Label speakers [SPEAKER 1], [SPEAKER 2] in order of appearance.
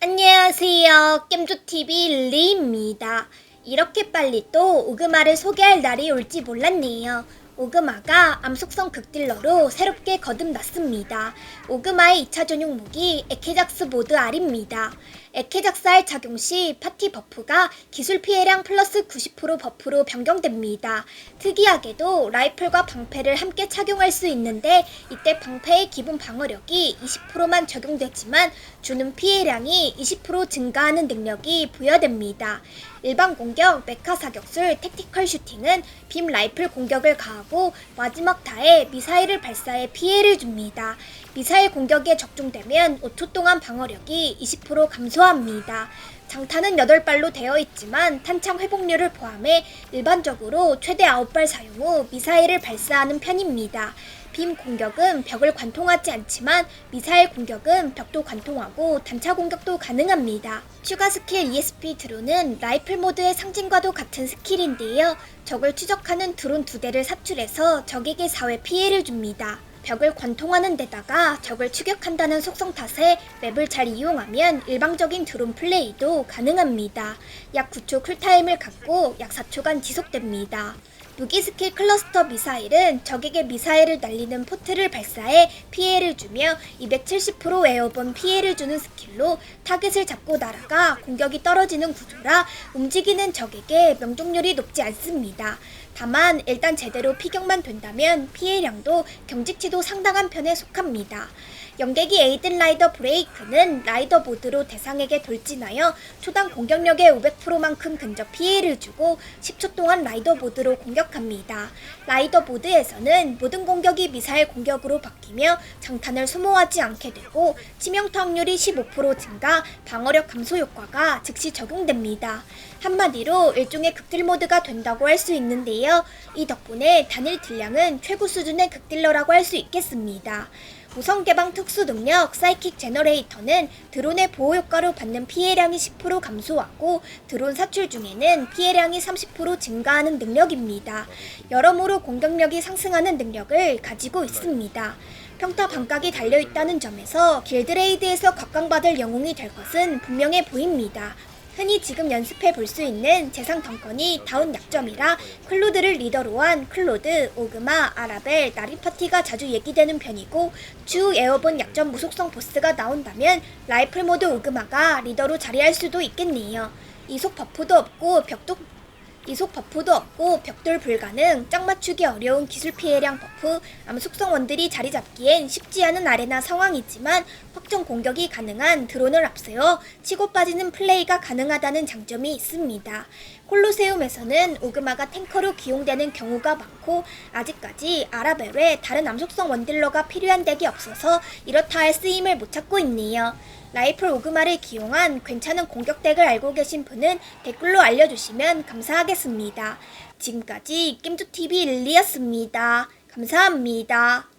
[SPEAKER 1] 안녕하세요. 겜조TV 리입니다. 이렇게 빨리 또 오그마를 소개할 날이 올지 몰랐네요. 오그마가 암속성 극딜러로 새롭게 거듭났습니다. 오그마의 2차 전용 무기 에케작스 모드 R입니다. R 착용 시 파티 버프가 기술 피해량 플러스 90% 버프로 변경됩니다. 특이하게도 라이플과 방패를 함께 착용할 수 있는데 이때 방패의 기본 방어력이 20%만 적용되지만 주는 피해량이 20% 증가하는 능력이 부여됩니다. 일반 공격, 메카 사격술, 택티컬 슈팅은 빔 라이플 공격을 가하고 마지막 타에 미사일을 발사해 피해를 줍니다. 미사일 공격에 적중되면 5초 동안 방어력이 20% 감소 합니다. 장탄은 8발로 되어 있지만 탄창 회복률을 포함해 일반적으로 최대 9발 사용 후 미사일을 발사하는 편입니다. 빔 공격은 벽을 관통하지 않지만 미사일 공격은 벽도 관통하고 단차 공격도 가능합니다. 추가 스킬 ESP 드론은 라이플 모드의 상징과도 같은 스킬인데요. 적을 추적하는 드론 두 대를 사출해서 적에게 4회 피해를 줍니다. 벽을 관통하는 데다가 적을 추격한다는 속성 탓에 맵을 잘 이용하면 일방적인 드론 플레이도 가능합니다. 약 9초 쿨타임을 갖고 약 4초간 지속됩니다. 무기 스킬 클러스터 미사일은 적에게 미사일을 날리는 포트를 발사해 피해를 주며 270% 에어본 피해를 주는 스킬로 타겟을 잡고 날아가 공격이 떨어지는 구조라 움직이는 적에게 명중률이 높지 않습니다. 다만 일단 제대로 피격만 된다면 피해량도 경직치도 상당한 편에 속합니다. 연계기 에이든 라이더 브레이크는 라이더 모드로 대상에게 돌진하여 초당 공격력의 500%만큼 근접 피해를 주고 10초 동안 라이더 모드로 공격합니다. 라이더 모드에서는 모든 공격이 미사일 공격으로 바뀌며 장탄을 소모하지 않게 되고 치명타 확률이 15% 증가, 방어력 감소 효과가 즉시 적용됩니다. 한마디로 일종의 극딜 모드가 된다고 할 수 있는데요. 이 덕분에 단일 딜량은 최고 수준의 극딜러라고 할 수 있겠습니다. 우선 개방 특수 능력 사이킥 제너레이터는 드론의 보호 효과로 받는 피해량이 10% 감소하고 드론 사출 중에는 피해량이 30% 증가하는 능력입니다. 여러모로 공격력이 상승하는 능력을 가지고 있습니다. 평타 반각이 달려있다는 점에서 길드레이드에서 각광받을 영웅이 될 것은 분명해 보입니다. 흔히 지금 연습해 볼 수 있는 재상 덩컨이 다운 약점이라 클로드를 리더로 한 클로드, 오그마, 아라벨, 나리파티가 자주 얘기되는 편이고 주 에어본 약점 무속성 보스가 나온다면 라이플 모드 오그마가 리더로 자리할 수도 있겠네요. 이속 버프도 없고 벽도 이속 버프도 없고 벽돌 불가능, 짝 맞추기 어려운 기술 피해량 버프, 암속성 원들이 자리 잡기엔 쉽지 않은 아레나 상황이지만 확정 공격이 가능한 드론을 앞세워 치고 빠지는 플레이가 가능하다는 장점이 있습니다. 콜로세움에서는 오그마가 탱커로 기용되는 경우가 많고 아직까지 아라벨 외 다른 암속성 원딜러가 필요한 덱이 없어서 이렇다 할 쓰임을 못 찾고 있네요. 라이플 오그마를 기용한 괜찮은 공격 덱을 알고 계신 분은 댓글로 알려주시면 감사하겠습니다. 지금까지 겜조TV 릴리였습니다. 감사합니다.